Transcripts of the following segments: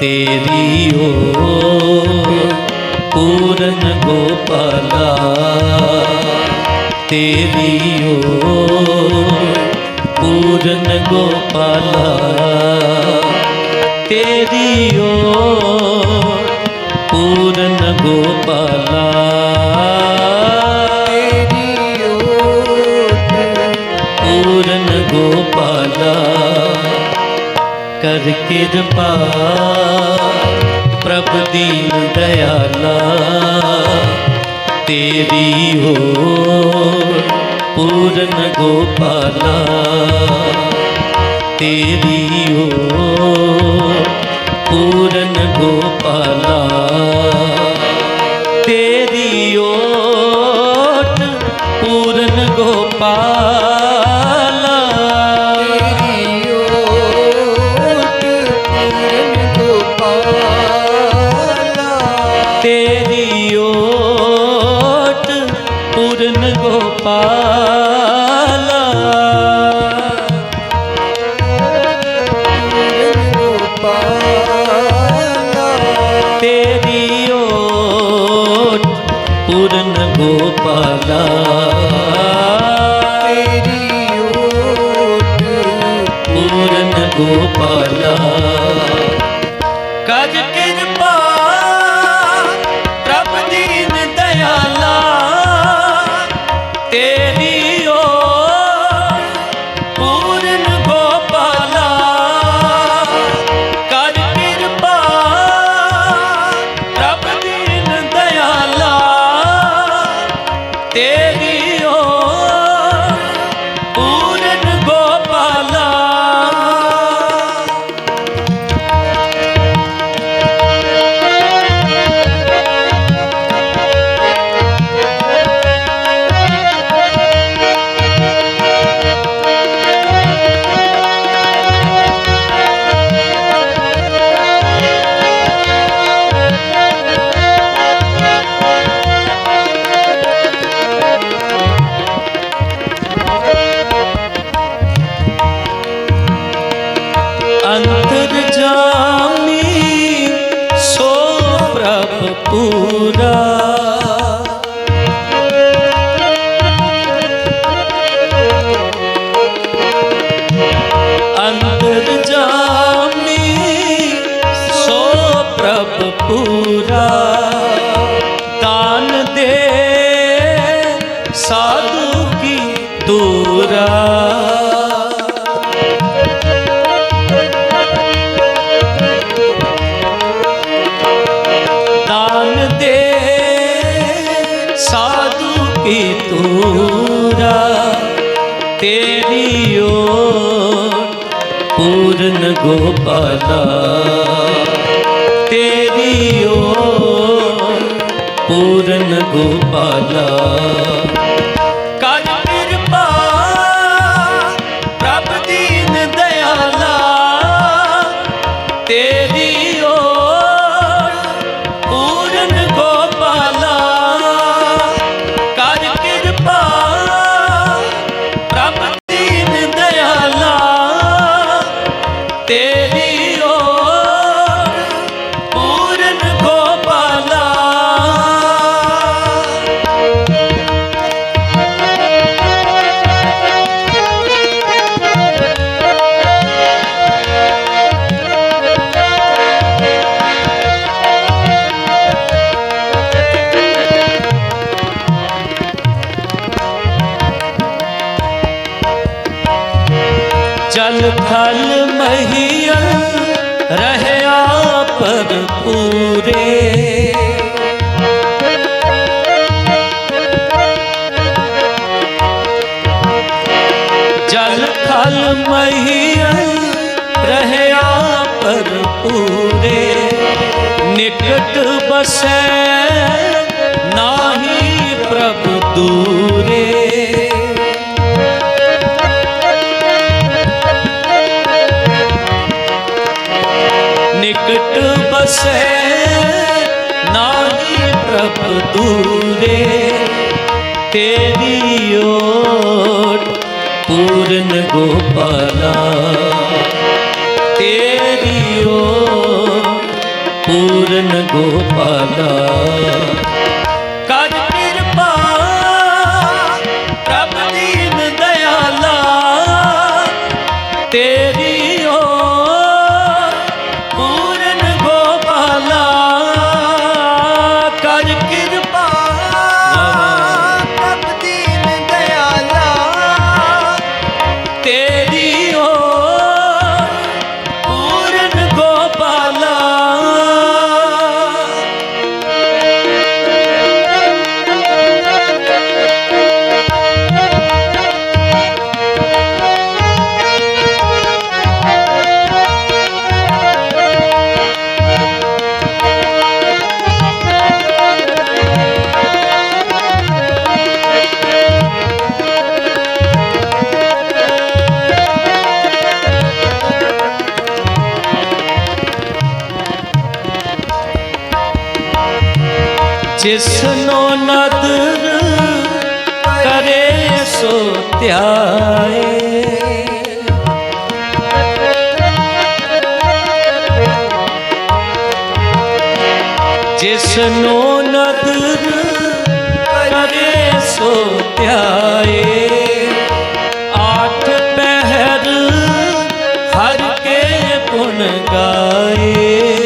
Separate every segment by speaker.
Speaker 1: ਤੇਰੀ ਓ ਪੂਰਨ ਗੋਪਾਲਾ। ਤੇਰੀ ਓ ਪੂਰਨ ਗੋਪਾਲਾ। ਤੇਰੀ ਓ ਪੂਰਨ ਗੋਪਾਲਾ।
Speaker 2: ਤੇਰੀ ਓਟ
Speaker 1: ਪੂਰਨ ਗੋਪਾਲਾ। ਕਰ ਕਿਰਪਾ ਪ੍ਰਭ ਦੀਨ ਦਇਆਲਾ ਤੇਰੀ ਹੋ ਪੂਰਨ ਗੋਪਾਲਾ। ਤੇਰੀ ਹੋ ਪੂਰਨ ਗੋਪਾਲਾ। ਪੂਰਨ ਗੋਪਾਲਾ।
Speaker 2: ਤੇਰੀ ਓਟ ਪੂਰਨ ਗੋਪਾਲਾ।
Speaker 1: ਕੀ ਤੂਰਾ ਦਾਨ ਦੇ ਸਾਧੂ ਕੀ ਤੂਰਾ ਤੇਰੀ ਓ ਪੂਰਨ ਗੋਪਾਲਾ। ਤੇਰੀ ਓਟ ਪੂਰਨ ਗੋਪਾਲਾ। ਚਲ ਥਲ ਮਹੀਅਲ ਰਹਿਆ ਪਰ ਪੂਰੇ। ਜਲ ਥਲ ਮਹੀਅਲ ਰਹਿਆ ਪਰ ਪੂਰੇ। ਨਿਕਟ ਬਸੈ ਨਾਹੀ ਪ੍ਰਭ ਦੂਰੇ। ਨਿਕਟ ਬਸੈ ਨਾਹੀ ਪ੍ਰਭ ਦੂਰੇ ਤੇਰੀ ਓਟ ਪੂਰਨ ਗੋਪਾਲਾ। ਤੇਰੀ ਓਟ ਪੂਰਨ ਗੋਪਾਲਾ। ਜਿਸਨੋ ਨਦਰ ਕਰੇ ਸੋ ਧਿਆਏ। ਜਿਸਨੋ ਨਦਰ ਕਰੇ ਸੋ ਧਿਆਏ। ਆਠ ਪਹਿਰ ਹਰ ਕੇ ਗੁਣ ਗਾਏ।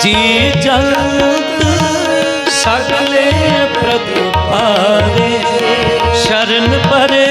Speaker 1: ਜੀ ਜੰਤ ਸਗਲੇ ਪ੍ਰਤਪਾਰੇ ਸ਼ਰਨ ਪਰੇ